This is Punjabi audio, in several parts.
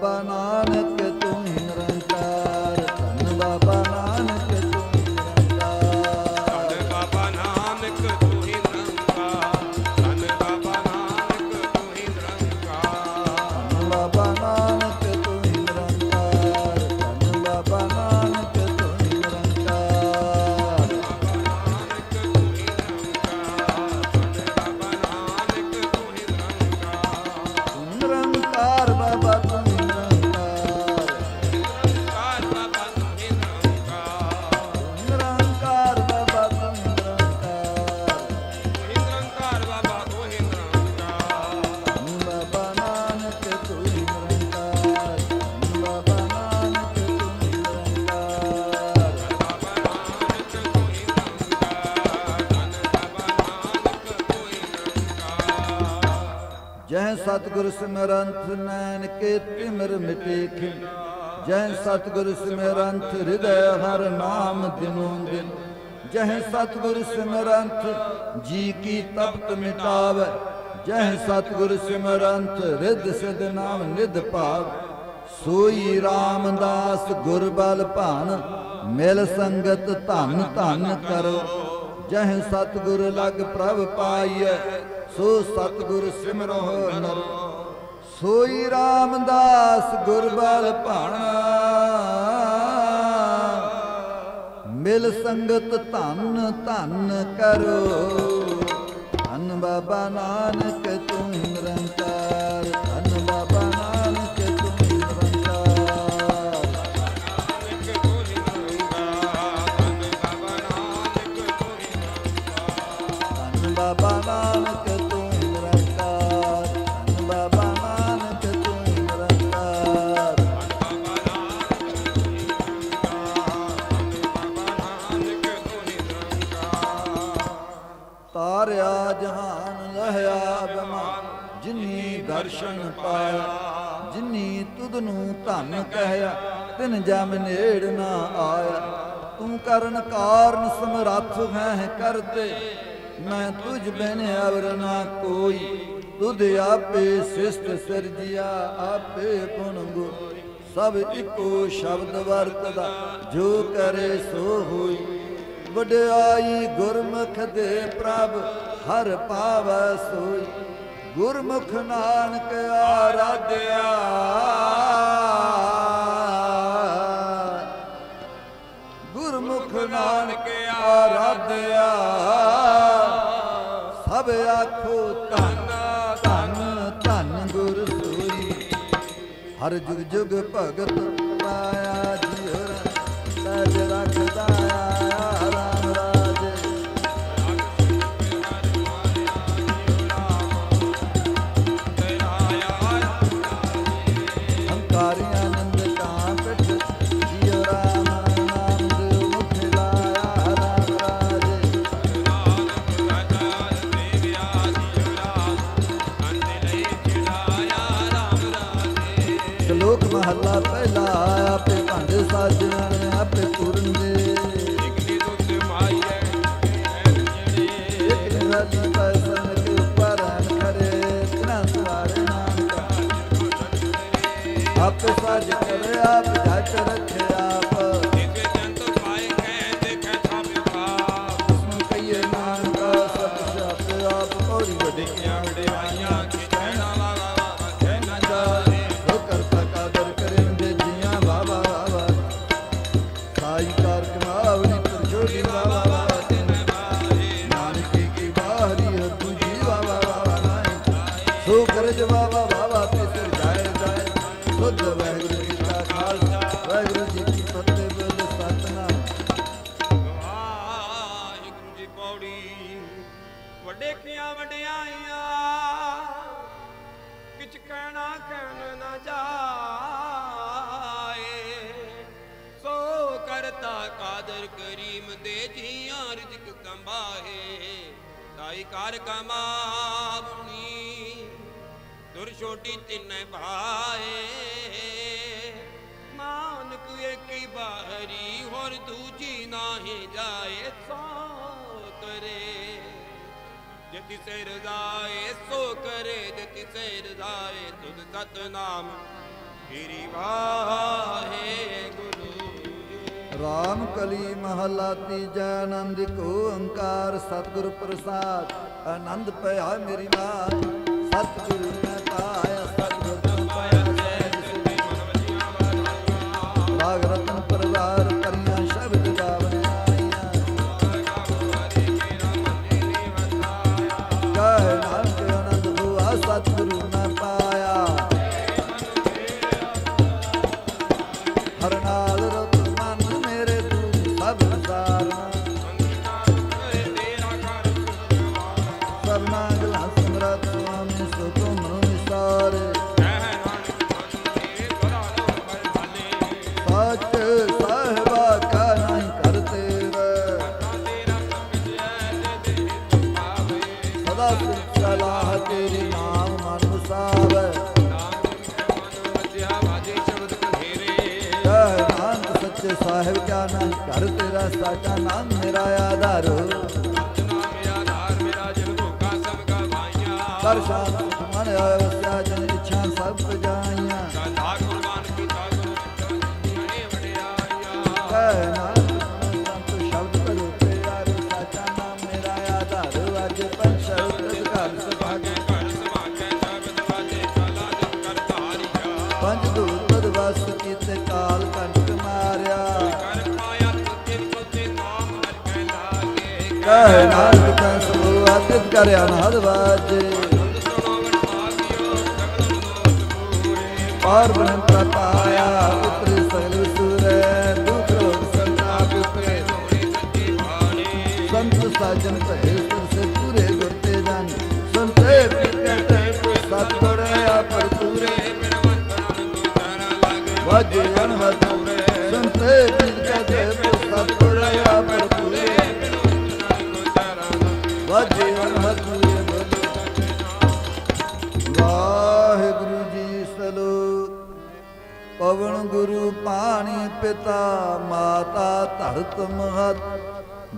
ਬਾਬਾ ਨਾਨਕ ਸਤਿਗੁਰ ਸਿਮਰੰਤ ਨੈਣ ਕੇ ਤਿਮਰ ਮਿਟੇ ਖਿਨ ਜੈ ਸਤਿਗੁਰ ਸਿਮਰੰਤ ਹਿਰਦੈ ਹਰ ਨਾਮ ਦਿਨੋ ਦਿਨ ਜੈ ਸਤਿਗੁਰ ਸਿਮਰੰਤ ਜੀ ਕੀ ਤਪਤ ਮਿਟਾਵੇ। ਜੈ ਸਤਿਗੁਰ ਸਿਮਰੰਤ ਰਿੱਧ ਸਿਧ ਨਾਮ ਨਿਧ ਭਾਵ। ਸੋਈ ਰਾਮਦਾਸ ਗੁਰ ਬਲ ਭਾਨ, ਮਿਲ ਸੰਗਤ ਧਨ ਧਨ ਕਰੋ। ਜਹ ਸਤਿਗੁਰ ਲਗ ਪ੍ਰਭ ਪਾਈਐ। ਸੋ ਸਤਿਗੁਰ ਸਿਮਰੋ ਨਰ, ਸੋਈ ਰਾਮਦਾਸ ਗੁਰਬਲ ਭਾਣਾ। ਮਿਲ ਸੰਗਤ ਧੰਨ ਧੰਨ ਕਰੋ। ਧੰਨ ਬਾਬਾ ਨਾਨਕ ਤੂੰ ਨਿਰੰਕਾਰ। ਬਾਬਾ ਨਾਨਕ ਤੂੰ ਨਿਰੰਕਾਰ ਧੰਨ ਬਾਬਾ ਨਾਨਕ ਤੂੰ ਨਿਰੰਕਾਰ। ਤਾਰਿਆ ਜਹਾਨ ਲਹਿਆ ਬਮਾਨ ਜਿਨੀ ਦਰਸ਼ਨ ਪਾਇਆ, ਜਿਨੀ ਤੁਧ ਨੂੰ ਧਨ ਕਹਿਆ, ਤਿਨ ਜਮ ਨੇੜ ਨਾ ਆਇਆ। ਤੂੰ ਕਰਨ ਕਾਰਨ ਸਮਰੱਥ ਹੈ ਕਰਤੇ ਮੈਂ ਤੁਝ ਬਿਨ ਅਵਰ ਨਾ ਕੋਈ। ਤੁਧ ਆਪੇ ਸਿਸਟ ਸਿਰਜਿਆ, ਆਪੇ ਗੁਣ ਗੋ ਸਭ ਇੱਕੋ ਸ਼ਬਦ ਵਰਤਦਾ, ਜੋ ਕਰੇ ਸੋ ਹੋਈ। ਵਡਿਆਈ ਗੁਰਮੁਖ ਦੇ ਪ੍ਰਭ, ਹਰ ਪਾਵੈ ਸੋਈ। ਗੁਰਮੁਖ ਨਾਨਕ ਆਰਾਧਿਆ। ਗੁਰਮੁਖ ਨਾਨਕ ਆਰਾਧਿਆ। ਸਭ ਆਖੋ ਧੰਨ ਧੰਨ ਧੰਨ ਗੁਰ ਸੋਈ। ਹਰ ਜੁਗ ਜੁਗ ਭਗਤ ਪਾਇਆ ਜਿਉ ਸਜ ਰੱਖਦਾ ਮਹੱਲਾ ਪਹਿਲਾ, ਆਪੇ ਭਾਂਡੇ ਸਾਜਣ ਆਪੇ ਪੂਰਨ ਦੇ ਇੱਕ ਨਿਰਾਲੀ ਪੈਸਨ ਕੇ ਉੱਪਰ ਕਰੇ ਤਿਨਾ ਸਵਾਰੇ ਆਪੇ ਸਾਜ ਕਰੇ, ਆਪ ਜੱਟ ਰੱਖੇ। ਕਿਛ ਕਹਿਣਾ ਕਹਿਣ ਨਾ ਜਾਏ। ਸੋ ਕਰਤਾ ਕਾਦਰ ਕਰੀਮ ਦੇ ਜੀਆਂ ਰਿਜ਼ਕ ਕੰਬਾਏ ਤਾਈ ਕਰ ਕਮਾਵਣੀ ਦੁਰ ਛੋਟੀ ਤਿੰਨੇ ਭਾਏ। ਨਾਨਕ ਏਕੀ ਬਾਹਰੀ, ਹੋਰ ਦੂਜੀ ਨਾਹੀ ਜਾਏ। ਸੋ ਕਰੇ ਜਤੀ ਸੇ ਰਜ਼ਾਏ ਸੋ ਕਰੇ ਜਤੀ ਸੇ ਰਜ਼ਾਏ ਤੁਧ ਸਤਨਾਮ। ਹੀਰੀ ਵਾਹਿਗੁਰੂ। ਰਾਮ ਕਲੀ ਮਹਲਾ ਤੀਜਾ, ਆਨੰਦ ਕੋ ਓੰਕਾਰ, ਸਤਿਗੁਰ ਪ੍ਰਸਾਦ। ਆਨੰਦ ਪਿਆ ਮੇਰੀ ਮਾਤ ਸਤਿਗੁਰ ਸਾਹਿਬ ਕਿਆ ਨਹੀਂ ਕਰ ਤੇਰਾ ਸਾਚਾ ਨਾਮ ਮੇਰਾ ਆਧਾਰ। ਕਹਿ ਨਾਨਕ ਤੈ ਸੋ ਆਦਿਤ ਕਰਿਆ ਨਾਦ ਵਾਜੇ ਪਾਰ ਬ੍ਰਹਮ ਪ੍ਰਪਾਇਆ ਉਤਰੇ ਸਗਲ ਸੂਰੈ ਦੁਖ ਰੋਗ ਸੰਤਾਪ ਉਤਰੇ ਸੰਤ ਸਾਜਨ ਭਏ ਸਿਰ ਸੇ ਪੂਰੇ ਗੁਰਤੇ ਜਨ ਸੰਤੇ ਪਿਤੇ ਸਤਿਗੁਰ ਆਪਰ ਪੂਰੇ ਵਾਜੇ ਅਨਹਦ ਸੰਤੇ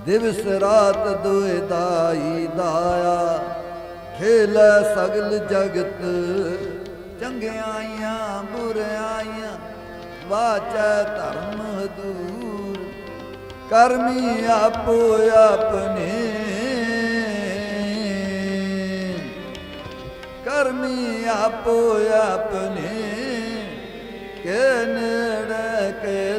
ਦਿਵਸ ਰਾਤ ਦੋਇ ਦਾਈ ਦਾਇਆ ਖੇਲੇ ਸਗਲ ਜਗਤ, ਚੰਗਿਆਈਆਂ, ਬੁਰਿਆਈਆਂ, ਵਾਚੈ ਧਰਮ ਹਦੂਰ ਕਰਮੀ ਆਪੋ ਆਪਣੇ। ਕਰਮੀ ਆਪੋ ਆਪਣੇ। ਕੇ ਨੇੜੇ, ਕੇ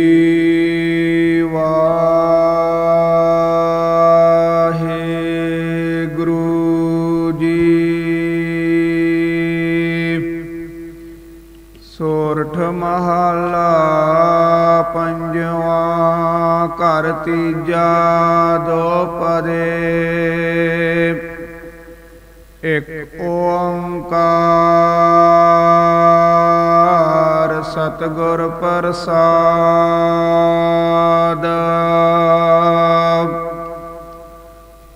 ਮਹਲਾ ਪੰਜਵਾ ਘਰ ਤੀਜਾ ਦੋ ਪਦੇ ਇਕ ਓੰਕਾਰ ਸਤਿਗੁਰ ਪ੍ਰਸਾਦ।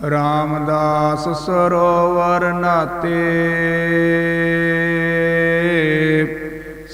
ਰਾਮਦਾਸ ਸਰੋਵਰ ਨਾਤੇ।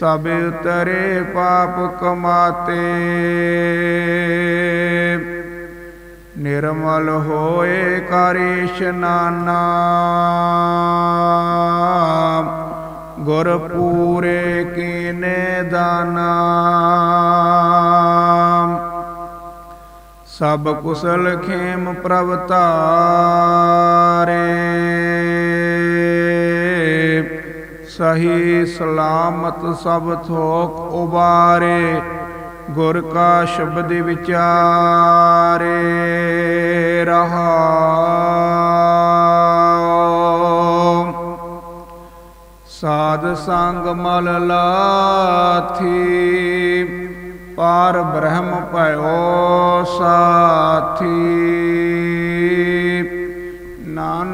ਸਭ ਉਤਰੇ ਪਾਪ ਕਮਾਤੇ। ਨਿਰਮਲ ਹੋਏ ਕਰ ਇਸ਼ਨਾਨਾ ਗੁਰ ਪੂਰੇ ਕੀਨੇ ਦਾਨਾ। ਸਭ ਕੁਸਲ ਖੇਮ ਪ੍ਰਭ ਧਾਰੇ ਸਹੀ ਸਲਾਮਤ ਸਭ ਥੋਕ ਉਬਾਰੇ, ਗੁਰ ਕਾ ਸ਼ਬਦ ਵਿਚਾਰੇ ਰਹਾ ਸਾਧ ਸੰਗ ਮਲ ਲਾਥੀ, ਪਾਰ ਬ੍ਰਹਮ ਭਇਓ ਸਾਥੀ।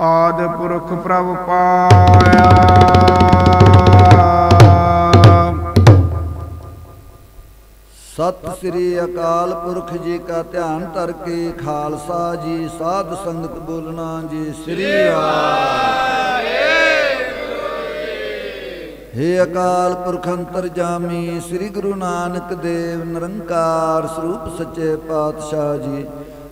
ਆਦ ਪੁਰਖ ਪ੍ਰਭ ਪਾਇਆ। ਸਤਿ ਸ੍ਰੀ ਅਕਾਲ ਪੁਰਖ ਜੀ ਕਾ ਧਿਆਨ ਧਰ ਕੇ, ਖਾਲਸਾ ਜੀ, ਸਾਧ ਸੰਗਤ ਬੋਲਣਾ ਜੀ, ਸ੍ਰੀ ਹੇ ਅਕਾਲ ਪੁਰਖ ਅੰਤਰ ਜਾਮੀ ਸ੍ਰੀ ਗੁਰੂ ਨਾਨਕ ਦੇਵ, ਨਿਰੰਕਾਰ ਸਰੂਪ ਸੱਚੇ ਪਾਤਸ਼ਾਹ ਜੀ